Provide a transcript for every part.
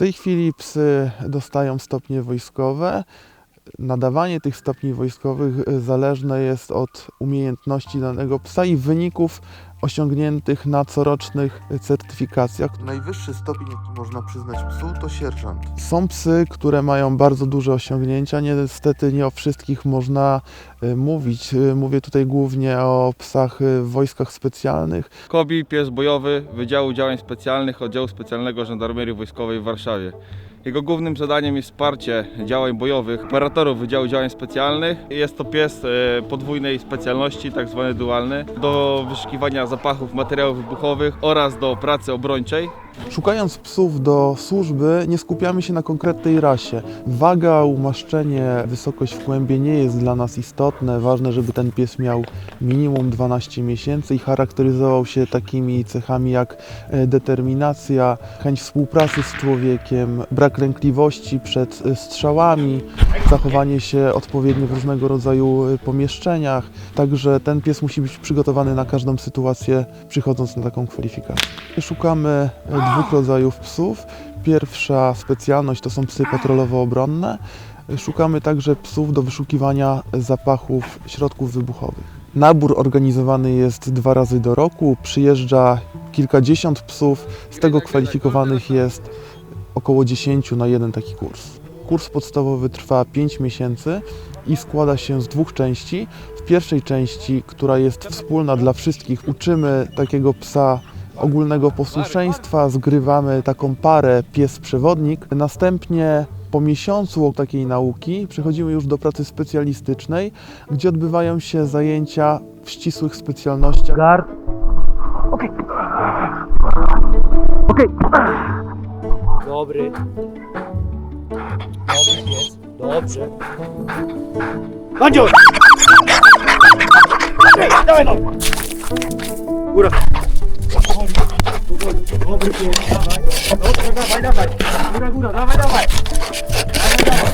tej chwili psy dostają stopnie wojskowe. Nadawanie tych stopni wojskowych zależne jest od umiejętności danego psa i wyników osiągniętych na corocznych certyfikacjach. Najwyższy stopień, jaki można przyznać psu, to sierżant. Są psy, które mają bardzo duże osiągnięcia. Niestety nie o wszystkich można y, mówić. Y, Mówię tutaj głównie o psach y, w wojskach specjalnych. Kobi, pies bojowy Wydziału Działań Specjalnych Oddziału Specjalnego Żandarmerii Wojskowej w Warszawie. Jego głównym zadaniem jest wsparcie działań bojowych operatorów Wydziału Działań Specjalnych. Jest to pies e, podwójnej specjalności, tak zwany dualny, do wyszukiwania zapachów materiałów wybuchowych oraz do pracy obrończej. Szukając psów do służby, nie skupiamy się na konkretnej rasie. Waga, umaszczenie, wysokość w kłębie nie jest dla nas istotne. Ważne, żeby ten pies miał minimum 12 miesięcy i charakteryzował się takimi cechami jak e, determinacja, chęć współpracy z człowiekiem, brak lękliwości przed e, strzałami, zachowanie się odpowiednio w różnego rodzaju e, pomieszczeniach. Także ten pies musi być przygotowany na każdą sytuację, przychodząc na taką kwalifikację. Szukamy dwóch rodzajów psów. Pierwsza specjalność to są psy patrolowo-obronne. Szukamy także psów do wyszukiwania zapachów środków wybuchowych. Nabór organizowany jest dwa razy do roku. Przyjeżdża kilkadziesiąt psów, z tego kwalifikowanych jest około 10 na jeden taki kurs. Kurs podstawowy trwa 5 miesięcy i składa się z dwóch części. W pierwszej części, która jest wspólna dla wszystkich, uczymy takiego psa ogólnego posłuszeństwa, zgrywamy taką parę pies-przewodnik. Następnie po miesiącu takiej nauki przechodzimy już do pracy specjalistycznej, gdzie odbywają się zajęcia w ścisłych specjalnościach. Guard. Okej. Okej. Dobry. Dobry pies. Dobrze. Bandzio! Ej, dawaj no! Góra. Dobry pies, dawaj. Dobrze, dawaj, dawaj. Góra, góra, dawaj, dawaj. Dawaj, dawaj.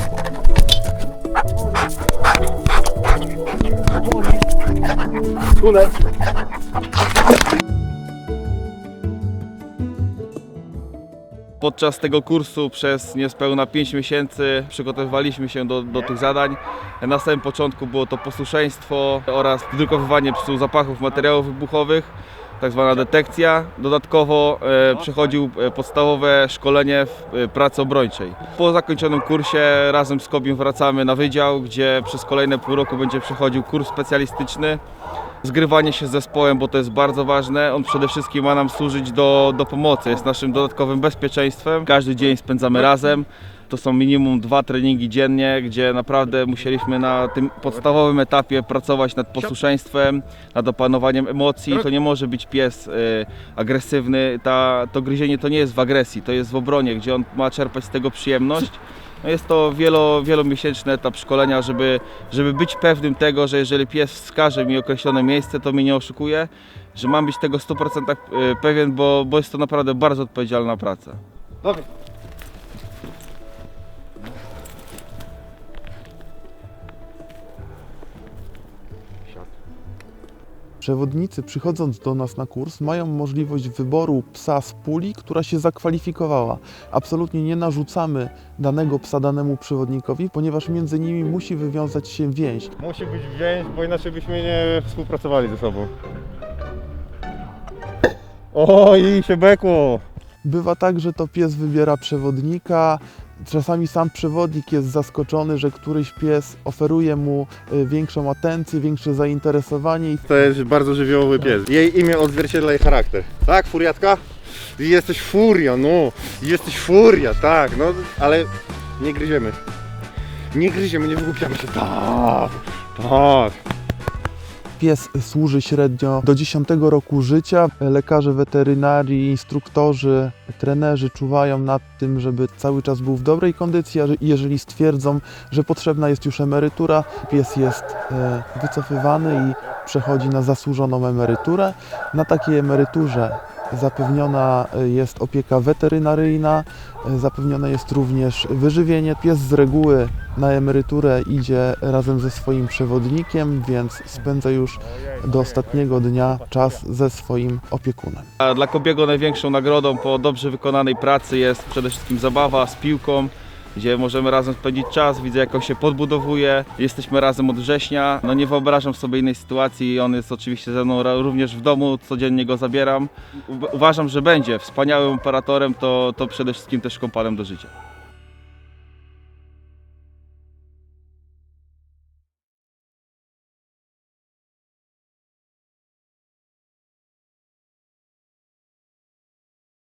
Powoli. Podczas tego kursu przez niespełna 5 miesięcy przygotowywaliśmy się do, do tych zadań. Na samym początku było to posłuszeństwo oraz wydrukowywanie psu zapachów materiałów wybuchowych, tak zwana detekcja. Dodatkowo e, przechodził e, podstawowe szkolenie w e, pracy obrończej. Po zakończonym kursie razem z Kobim wracamy na wydział, gdzie przez kolejne pół roku będzie przechodził kurs specjalistyczny zgrywanie się z zespołem, bo to jest bardzo ważne. On przede wszystkim ma nam służyć do, do pomocy, jest naszym dodatkowym bezpieczeństwem. Każdy dzień spędzamy razem. To są minimum dwa treningi dziennie, gdzie naprawdę musieliśmy na tym podstawowym etapie pracować nad posłuszeństwem, nad opanowaniem emocji. To nie może być pies y, agresywny. Ta, to gryzienie to nie jest w agresji, to jest w obronie, gdzie on ma czerpać z tego przyjemność. No jest to wielo, wielomiesięczny etap szkolenia, żeby, żeby być pewnym tego, że jeżeli pies wskaże mi określone miejsce, to mnie nie oszukuje, że mam być tego w 100% y, pewien, bo, bo jest to naprawdę bardzo odpowiedzialna praca. Dobry. Przewodnicy przychodząc do nas na kurs mają możliwość wyboru psa z puli, która się zakwalifikowała. Absolutnie nie narzucamy danego psa danemu przewodnikowi, ponieważ między nimi musi wywiązać się więź. Musi być więź, bo inaczej byśmy nie współpracowali ze sobą. O, i się bekło! Bywa tak, że to pies wybiera przewodnika. Czasami sam przewodnik jest zaskoczony, że któryś pies oferuje mu y, większą atencję, większe zainteresowanie To jest bardzo żywiołowy pies. Jej imię odzwierciedla jej charakter. Tak, furiatka? Jesteś furia, no. Jesteś furia, tak, no, ale nie gryziemy. Nie gryziemy, nie wygłupiamy się. Tak, tak. Pies służy średnio do 10 roku życia. Lekarze weterynarii, instruktorzy, trenerzy czuwają nad tym, żeby cały czas był w dobrej kondycji, a że- jeżeli stwierdzą, że potrzebna jest już emerytura, pies jest e, wycofywany i przechodzi na zasłużoną emeryturę. Na takiej emeryturze zapewniona y, jest opieka weterynaryjna, y, zapewnione jest również wyżywienie. Pies z reguły na emeryturę idzie razem ze swoim przewodnikiem, więc spędza już do ostatniego dnia czas ze swoim opiekunem. A dla Kobiego największą nagrodą po dobrze wykonanej pracy jest przede wszystkim zabawa z piłką, gdzie możemy razem spędzić czas, widzę jak on się podbudowuje, jesteśmy razem od września, no nie wyobrażam sobie innej sytuacji, on jest oczywiście ze mną również w domu, codziennie go zabieram. Uważam, że będzie wspaniałym operatorem, to, to przede wszystkim też kompanem do życia.